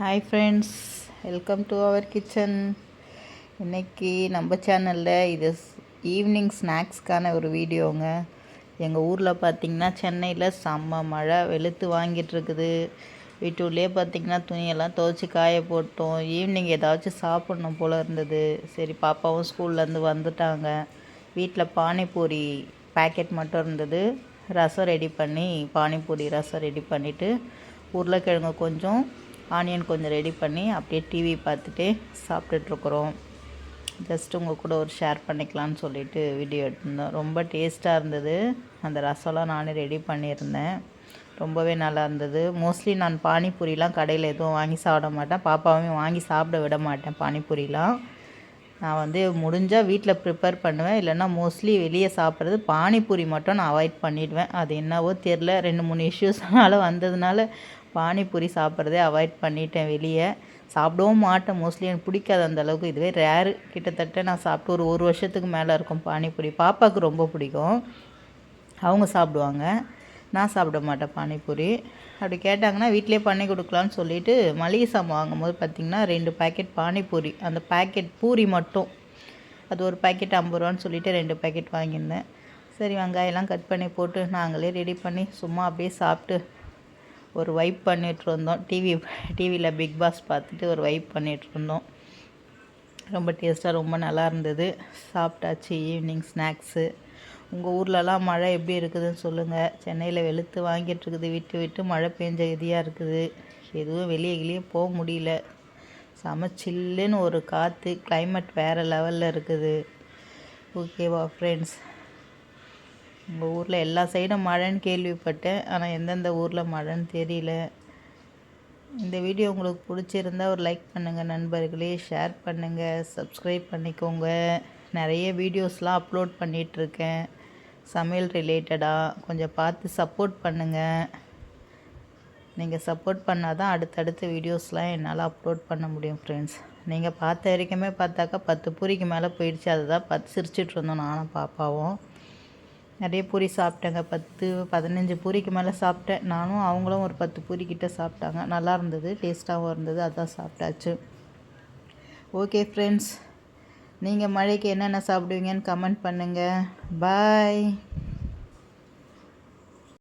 Hi friends welcome to our kitchen இன்னைக்கு நம்ம சேனலில் இது ஈவினிங் ஸ்நாக்ஸ்க்கான ஒரு வீடியோங்க. எங்கள் ஊரில் பார்த்திங்கன்னா சென்னையில் செம்ம மழை வெளுத்து வாங்கிட்டுருக்குது வீட்டுள்ளே பார்த்திங்கன்னா துணியெல்லாம் துவைச்சி காய போட்டோம். ஈவினிங் ஏதாச்சும் சாப்பிட்ணும் போல் இருந்தது. சரி பாப்பாவும் ஸ்கூல்லேருந்து வந்துட்டாங்க. வீட்டில் பானிபூரி பேக்கெட் மட்டும் இருந்தது. ரசம் ரெடி பண்ணி பானிபூரி ரசம் ரெடி பண்ணிவிட்டு உருளைக்கிழங்கு கொஞ்சம் ஆனியன் கொஞ்சம் ரெடி பண்ணி அப்படியே டிவி பார்த்துட்டே சாப்பிட்டுட்ருக்குறோம். ஜஸ்ட் உங்கள் கூட ஒரு ஷேர் பண்ணிக்கலான்னு சொல்லிட்டு வீடியோ எடுத்திருந்தோம். ரொம்ப டேஸ்ட்டாக இருந்தது. அந்த ரசம்லாம் நானே ரெடி பண்ணியிருந்தேன். ரொம்பவே நல்லா இருந்தது. மோஸ்ட்லி நான் பானிபூரிலாம் கடையில் எதுவும் வாங்கி சாப்பிட மாட்டேன். பாப்பாவையும் வாங்கி சாப்பிட விட மாட்டேன் பானிபூரிலாம். நான் வந்து முடிஞ்சால் வீட்டில் ப்ரிப்பேர் பண்ணுவேன். இல்லைன்னா மோஸ்ட்லி வெளியே சாப்பிட்றது பானிபூரி மட்டும் நான் அவாய்ட் பண்ணிவிடுவேன் அது என்னவோ தெரில ரெண்டு மூணு இஷ்யூஸ்னால வந்ததுனால பானிபூரி சாப்பிட்றதே அவாய்ட் பண்ணிட்டேன் வெளியே. சாப்பிடவும் மாட்டேன். மோஸ்ட்லி எனக்கு பிடிக்காது அந்த அளவுக்கு. இதுவே ரேரு கிட்டத்தட்ட நான் சாப்பிட்டு ஒரு ஒரு வருஷத்துக்கு மேலே இருக்கும் பானிபூரி. பாப்பாவுக்கு ரொம்ப பிடிக்கும். அவங்க சாப்பிடுவாங்க. நான் சாப்பிட மாட்டேன் பானிபூரி. அப்படி கேட்டாங்கன்னா வீட்டிலே பண்ணி கொடுக்கலான்னு சொல்லிட்டு மளிகை சாமான் வாங்கும்போது பார்த்திங்கன்னா ரெண்டு பேக்கெட் பானிபூரி. அந்த பேக்கெட் பூரி மட்டும். அது ஒரு பேக்கெட் ஐம்பது ரூபான்னு சொல்லிட்டு ரெண்டு பேக்கெட் வாங்கியிருந்தேன். சரி வெங்காயம்லாம் கட் பண்ணி போட்டு நாங்களே ரெடி பண்ணி சும்மா அப்படியே சாப்பிட்டு ஒரு வைப் பண்ணிகிட்ருந்தோம் டிவி டிவியில் பிக் பாஸ் பார்த்துட்டு ஒரு வைப் பண்ணிகிட்ருந்தோம் ரொம்ப டேஸ்ட்டாக ரொம்ப நல்லா இருந்தது. சாப்பிட்டாச்சு ஈவினிங் ஸ்நாக்ஸு உங்கள் ஊர்லலாம் மழை எப்படி இருக்குதுன்னு சொல்லுங்கள் சென்னையில் வெளுத்து வாங்கிட்டு இருக்குது. விட்டு விட்டு மழை பெஞ்ச இதியாக இருக்குது. எதுவும் வெளியே வெளியே போக முடியல. செம சில்லுன்னு ஒரு காற்று கிளைமேட் வேறு லெவலில் இருக்குது. ஓகேவா ஃப்ரெண்ட்ஸ் உங்கள் ஊரில் எல்லா சைடும் மழைன்னு கேள்விப்பட்டேன். ஆனால் எந்தெந்த ஊரில் மழைன்னு தெரியல. இந்த வீடியோ உங்களுக்கு பிடிச்சிருந்தா ஒரு லைக் பண்ணுங்கள் நண்பர்களே. ஷேர் பண்ணுங்கள் சப்ஸ்கிரைப் பண்ணிக்கோங்க. நிறைய வீடியோஸ்லாம் அப்லோட் பண்ணிகிட்ருக்கேன் சமையல் ரிலேட்டடாக கொஞ்சம் பார்த்து சப்போர்ட் பண்ணுங்கள் நீங்கள் சப்போர்ட் பண்ணால் தான் அடுத்தடுத்த வீடியோஸ்லாம் என்னால் அப்லோட் பண்ண முடியும் ஃப்ரெண்ட்ஸ் நீங்கள் பார்த்த வரைக்குமே பார்த்தாக்கா பத்து பூரிக்கு மேலே போயிடுச்சு. அதுதான் பார்த்து சிரிச்சிட்ருந்தோம் நானும் பாப்பாவும். நிறைய பூரி சாப்பிட்டேங்க. பத்து பதினஞ்சு பூரிக்கு மேலே சாப்பிட்டேன். நானும் அவங்களும் ஒரு பத்து பூரி கிட்டே சாப்பிட்டாங்க. நல்லா இருந்தது டேஸ்ட்டாகவும் இருந்தது அதான் சாப்பிட்டாச்சு. ஓகே ஃப்ரெண்ட்ஸ் நீங்கள் மழைக்கு என்னென்ன சாப்பிடுவீங்கன்னு கமெண்ட் பண்ணுங்கள் பாய்